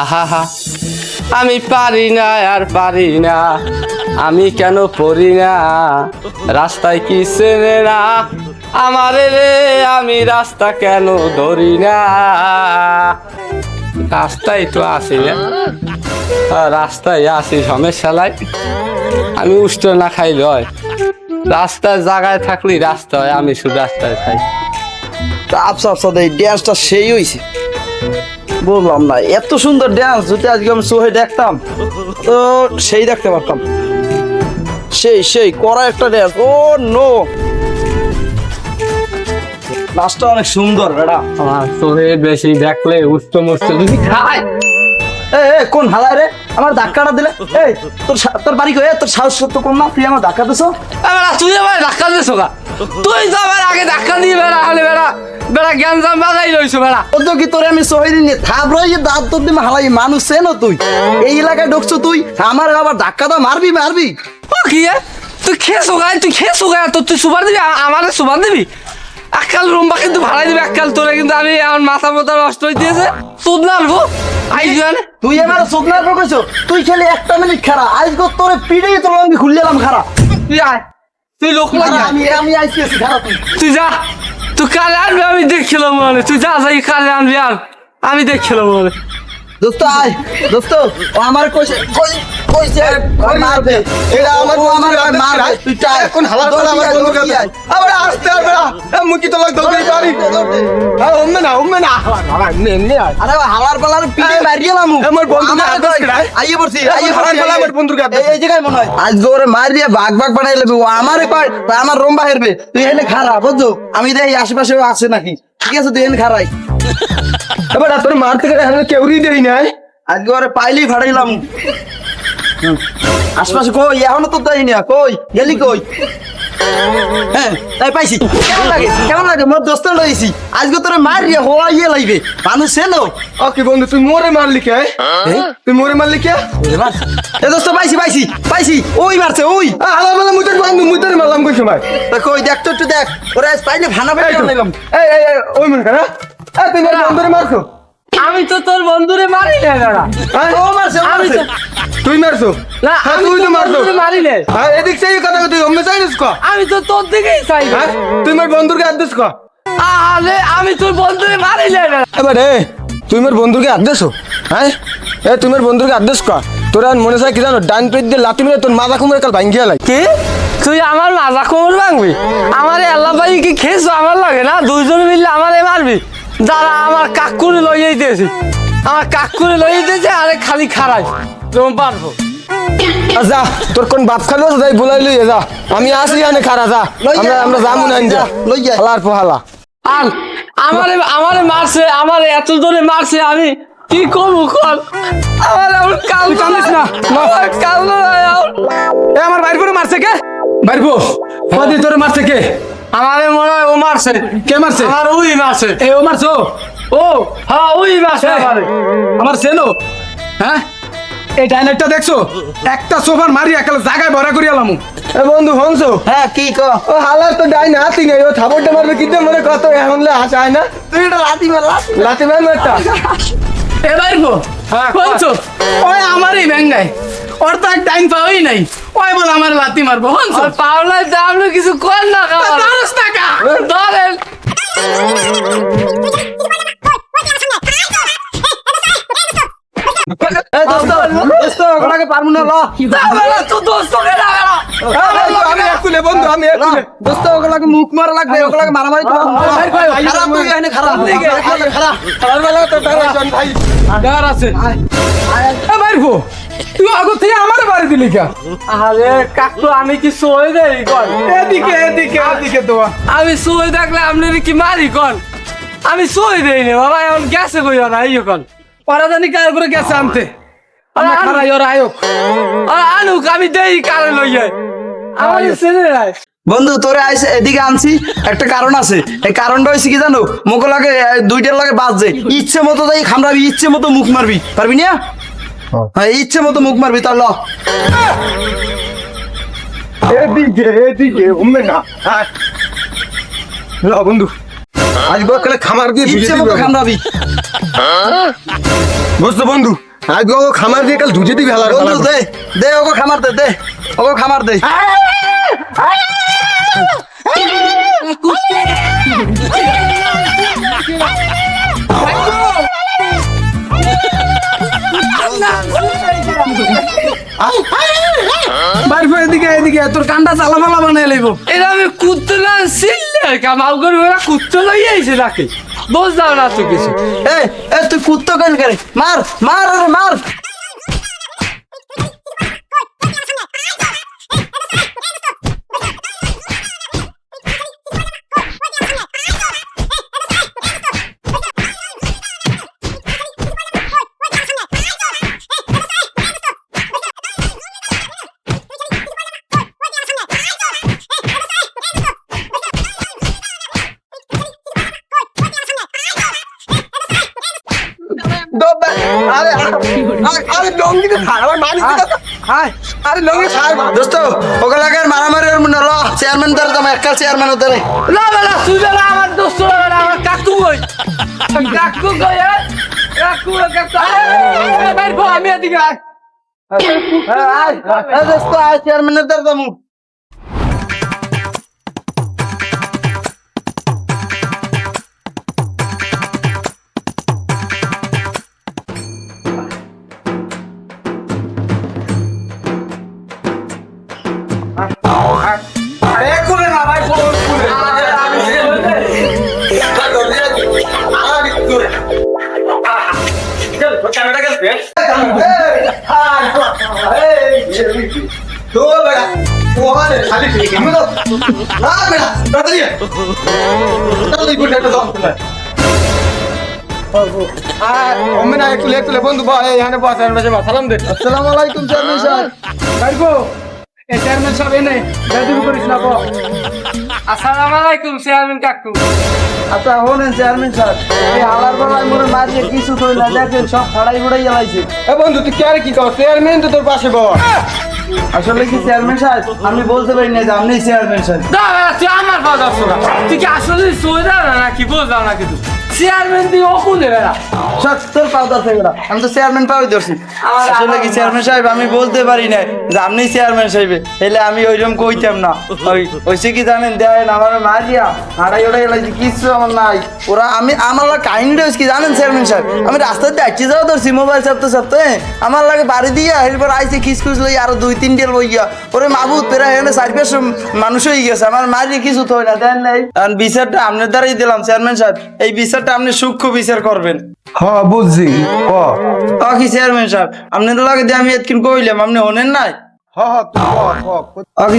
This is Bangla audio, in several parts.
আহা আমি পারি না আর পারি না, আমি কেন পড়ি না? রাস্তায় কি চেনে না? আমারে রে, আমি রাস্তা কেন ধরি না? রাস্তায় তো আসি না রাস্তায় আসি সমস্যা নাই। আমি উষ্ট না খাই লয় রাস্তায় জায়গায় থাকলি রাস্তায় আমি শুধু রাস্তায় খাই আফসা আফসা এই ড্যান্সটা সেই হইছে। বললাম না এত সুন্দর ড্যান্স যদি আজকে আমি সোহে দেখতাম। তো সেই দেখতে পারতাম। সেই সেই করা একটা ড্যান্স ও নো নাচটা অনেক সুন্দর আমার তোরে বেশি দেখলে উষ্ট মুষ্ট যদি খায়। এ কোন হালায় রে? আমার ধাক্কাটা দিলে। এই তোর তোর বাড়ি কই? তোর সাহস তো কম না? তুই আমার ধাক্কা দিছো তুই আমার ধাক্কা দিয়েছ গা তুই তো আমার আগে ধাক্কা দিয়ে বেড়া হলে বেড়া বেড়া জ্ঞান জাম বাজাই রইছো বেড়া। ও তো কি তোরে আমি সহি দিন থাপ রয়ে দাঁত তোর দিন হালাই মানুষ চেন তুই? এই এলাকায় ঢুকছো তুই? আমার আবার ধাক্কা তো মারবি মারবি? ও কি? তুই খেয়েছো গাই তুই খেয়েছো গাই তো তুই সুবার দিবি? আমারে সুবার দিবি? এককাল রুম্বা কিন্তু ভাড়াই দিবি এককাল তোরে কিন্তু আমি আমার মাথা মাথা নষ্ট হয়ে দিয়েছে সুদ না আনব আই জানে তুই এবার শুকনার পর কইছো? তুই খেলে একটা মিনিট খারা আজকে তোরে পিড়ে তোর আমি খুললাম খারা তুই আয়। তুই লোক খারা, আমি আমি আইছি আছি খারা তুই। তুই যা। তুই কালে আনবি, আমি দেখছিলাম মনে। তুই যা যাই কালে আনবি আর আমি দেখছিলাম মনে। দোস্ত আয়। দোস্ত ও আমার কইছে কই কইছে ওই মারবে এটা আমার ও আমার মারবে তুই চাই এখন হালার পালা আমার বন্ধু কাছে আবার আসতে আর বেড়া। মুখি তো লাগ পারি। উম্মে না উম্মে না। হালা এমনি এমনি আরে হালার পালার পিড়ে মারিয়েলাম আমার আদেশ করায়। আইয়ে পড়ছি আইয়ে হালার পালা আমার আদেশ। এই- জায়গায় মনে হয়। আজ ওরে মার দিয়ে ভাগ ভাগ বানাই লেবে। ও আমারে তা আমার রম্বা হেরবে তুই এনে খারাপ বুঝছ? আমি দেখি আশেপাশে আছে নাকি। ঠিক আছে তুই এনে খারাই। এবার তোর মারতে গেলে আমি কেউরি দেই নাই। আজকে ওরে পাইলেই ফাটাইলাম হুম। আশপাশে কই? এখনও তো দেয় না। কই? গেলি কই? হ্যাঁ তাই পাইছি। কেমন লাগে? কেমন লাগে? মোর দোস্ত লইছি আজকে তোরে মার রে হওয়া ইয়ে লাগবে মানুষ চেনো ওকে বন্ধু তুই মোরে মারলি কে? তুই মোরে মারলি কে? এ দোস্ত পাইছি পাইছি পাইছি। ওই মারছে ওই। হালার পালা মুইতে বান্ধু মুইতে মারলাম কই সময়? তা কই দেখ তো একটু দেখ। ওরে পাইলে ভানা এই এই এই, ওই মনে করা মোর বন্ধুরে মারছো? আমি তো তোর বন্ধুরে মারি না বেড়া? ও মারছে আমি তো তুই মারছো? না হ্যাঁ, তুই তো মারছো। মারি না। হ্যাঁ এদিক সেই কথা তুই অমনে চাইনিস ক। আমি তো তোর দিকেই চাই। তুই মোর বন্ধুকে আদেশ ক। আরে আমি তোর বন্ধুরে মারি না এবার এ তুই বন্ধুকে আদেশ হ্যাঁ? এ তুই মোর বন্ধুকে আদেশ ক। তোর আর মনে চাই কি জানো ডান পেট দিয়ে লাতি মেরে তোর মাথা কুমড়ে কাল ভাঙ্গিয়া লাগে। কি? তুই আমার মাজা কোমর ভাঙবি? আমার আল্লাহ ভাই কি খেয়েছো? আমার লাগে না? দুইজন মিললে আমারে মারবি? যারা আমার কাকুরে লইয়াই দিয়েছি। আমার কাকুরে লইয়াই দিয়েছে আরে খালি খারাই। তোমার পারব। যা তোর কোন বাপ খালো যাই বলাই লই যা। আমি আসি আনে খারা যা। আমরা আমরা যামু না যা, লই যা। হালার পোহালা। আর আমারে আমারে মারছে আমারে এত জোরে মারছে আমি কি করব কর? আমার কাল তুই না, কাল এ আমার বাইর মারছে কে? বাইরবো কদি তোরে মারছে কে? আমারে মনে হয় ও মারছে। কে মারছে? আমার ওই মারছে। এ ও মারছো ও? হ্যাঁ ওই মারছে আমারে। আমার সেনো হ্যাঁ? এই ডাইনারটা দেখছ? একটা সোফার মারি একালে জায়গায় ভরা করি আলাম এ বন্ধু হনছো হ্যাঁ কি ক? ও হালার তো ডাইন হাতি নেই ও থাবরটা মারবে কিন্তু মনে কত এখন লে না? তুই এটা লাতি মার লাতি মারবে একটা এবার গো হ্যাঁ, হনছো ওই আমারই ব্যাঙ্গাই ওর তো এক টাইম পাওয়াই নাই। ওই বল আমার লাতি মারবো আর পাওলার দাম কিছু কর না দশ টাকা ধরেন। দোস্ত দোস্ত ওগুলাকে পারব না ল। তো দোস্ত আমি একুলে বন্ধু আমি দোস্ত ওগুলাকে মুখ মারা লাগবে ওগুলাকে মারামারি তো খারাপ তুই এনে খারাপ খারাপ বেলা তো ভাই ডার আছে মারবো তুই আগো থেকে আমার বাড়ি দিলি কা আরে কাকু আমি কি সই দেই কর এদিকে এদিকে এদিকে তো আমি সই দেখলে আপনি কি মারি কন আমি সই দেই না বাবা এখন গেছে কইও না এই কন ওরা জানি কার করে গেছে আনতে আমরা আরে, খারাই ওরা আয়োগ আর আনুক আমি দেই কারে লইয়ে বন্ধু তোরে আইসে এদিকে আনছি। একটা কারণ আছে। এই কারণটা হয়েছে কি জানো? মুখ লাগে দুইটার লাগে বাজছে ইচ্ছে মতো তাই খামড়াবি ইচ্ছে মতো মুখ মারবি। পারবি না? হ্যাঁ। ইচ্ছে মতো মুখ মারবি তার ল। এদিকে এদিকে উমে না হ্যাঁ। ল বন্ধু। আজ ওকে খামার দিয়ে ইচ্ছে মতো। খামড়াবি। বুঝছ বন্ধু? আজকে ওকে খামার দিয়ে কাল ধুয়ে দিবি হালার বন্ধু দে দে ওকে খামার দে দে ওকে খামার দে। এদিকে এদিকে তোর কানটা চালা ফালা বানাই লইব। এটা আমি কুত্তে না ছিললে কামাল করে ওরা কুত্তে লই আইছে নাকি। বুঝলাম না তুই কিছু। এ তুই কুত্তো কেন করে মার মার আরে মার। মারামারি মনে চেয়ারম্যান দ্বারা তোমার একাল চেয়ারম্যান হতে রে না বেলা তুই বেলা আমার দোস্ত বেলা আমার কাকু কই কাকু কই? কাকু কাকু আয়, বাইর আমি এদিকে আয়। দোস্ত আয় চেয়ারম্যানের দ্বারা যাব একটু লেট করলে বন্ধু বয় এখানে বস এখানে বসে বস, সালাম দে। আসসালামু আলাইকুম চেয়ারম্যান সাহেব এ চেয়ারম্যান সাহেব এনে বেদুর করিস না বল। আসসালামু আলাইকুম চেয়ারম্যান কাকু। আচ্ছা হলেন চেয়ারম্যান সাহেব এই হালার বেলায় মনে মারিয়ে কিছু তো না দেখেন সব ফাড়াই ফুড়াই জ্বালাইছে এ বন্ধু তুই কে কি কর চেয়ারম্যান তো তোর পাশে বস। আসলে কি চেয়ারম্যান সাহেব? আমি বলতে পারি না যে আপনি চেয়ারম্যান সাহেব। তুই আমার কথা শোনা। তুই কি আসলে সোজা নাকি? বোঝা না কিন্তু চেয়ারম্যান দিয়ে থেকে আমি তো চেয়ারম্যান ধরছি। আসলে কি চেয়ারম্যান সাহেব আমি বলতে পারি না যে আপনি চেয়ারম্যান সাহেব। এলে আমি ওইরকম কইতাম না। ওই ওইসে কি জানেন দেখেন আমার মারিয়া হাড়াই ওড়াই লাগছে কিছু আমার নাই। ওরা আমি আমার লাগে কাহিনীটা হচ্ছে কি জানেন চেয়ারম্যান সাহেব? আমি রাস্তাতে ধরছি মোবাইল চাপতে আমার লাগে বাড়ি দিয়া এরপর আইসে খিসখুস লই আরও দুই তিনটে লইয়া ওরে মাবুত পেরা এখানে চার পাঁচশো মানুষ হয়ে গেছে আমার মারিয়ে কিছু তো না দেন নাই। কারণ বিচারটা আপনার দ্বারাই দিলাম চেয়ারম্যান সাহেব। এই বিচারটা আপনি সূক্ষ্ম বিচার করবেন। হ্যাঁ বুঝছি। ক। ও কি চেয়ারম্যান সাহেব? আপনাদের লগে দিয়ে আমি এতক্ষণ কইলাম আপনি হনেন নাই?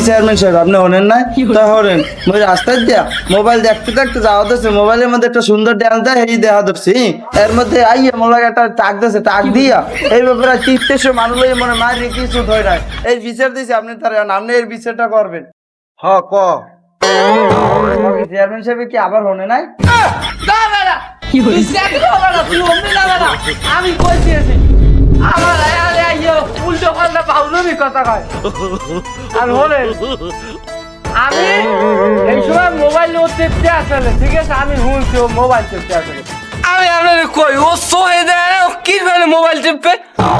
চেয়ারম্যান সাহেব আপনি হনেন নাই? তা হরেন মই রাস্তায় দিয়া মোবাইল দেখতে দেখতে যাওয়া দিচ্ছে মোবাইলের মধ্যে একটা সুন্দর ড্যান্স দেয় এই দেখা দিচ্ছি এর মধ্যে আইয়ে মোর একটা টাক দিছে টাক দিয়া। এই ব্যাপারে তিরিশশো মানুষ মনে মারি কিছু ধরে নাই। এই বিচার দিছে আপনি তার আপনি এর বিচারটা করবেন। কি। চেয়ারম্যান সাহেব কি আবার হনে নাই? আমি আছি আমার আমি এই সময় মোবাইল ও চেপতে আসলে, ঠিক আছে? আমি শুনছি ও মোবাইল আসলে। আমি কই, ও দেয় ও কি মানে মোবাইল চেপে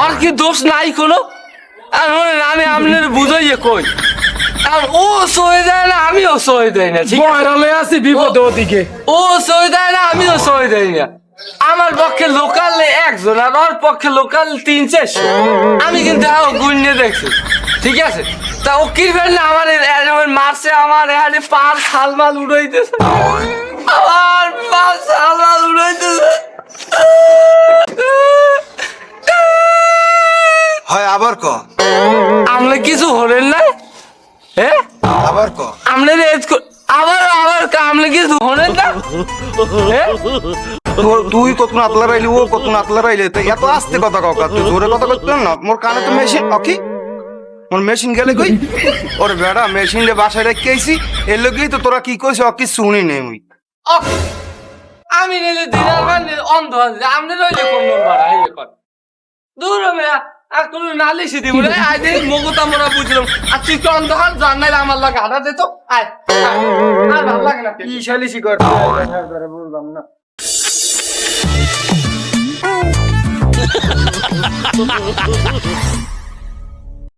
আর কি দোষ নাই কোনো? আর আমি আপনার বুঝাইয়ে কই। ও সহে দেয় না আমিও সহে দেয় না ঠিক আছে? বয়রালে আছি বিপদে ওদিকে। ও সই দেয় না আমিও সই দেই না। আমার পক্ষে লোকাল একজন আর ওর পক্ষে লোকাল তিন চারশো। আমি কিন্তু হ্যাঁ গুণে দেখছি ঠিক আছে? তা ও কি ফেললে আমার এ- আমার মারছে আমার এখানে পার সালমাল উড়াইতেছে। আমার পার সালমাল উড়াইতেছে। হয় আবার ক? ক? এজ কর- আবার আবার আমরা কিছু হলেন না? তুই কত নাতলা রাইলি ও কত নাতলা রাইলে? তো এত আস্তে কথা কাকা তুই জোরে কথা কইতে না? মোর কানে তো মেশিন অকি মোর মেশিন গেলে কই? ওরে বেড়া মেশিন রে বাসায় রেখে আইছি। এর লগেই তো তোরা কি কইছ অকি শুনি নেই মুই? আমি নিলে দিনার মানে অন্ধ আছে আপনি রইলে কোন আইয়ে কর দূর মেয়া আর কোন নালিশি দিব রে আই দিন মগুতা মোরা বুঝলাম। আর তুই তো অন্ধকার জান নাই আমার লাগে হাঁটা দে তো। আয় আয়। আর ভালো লাগে না। কি সালিশি করতে বুঝলাম না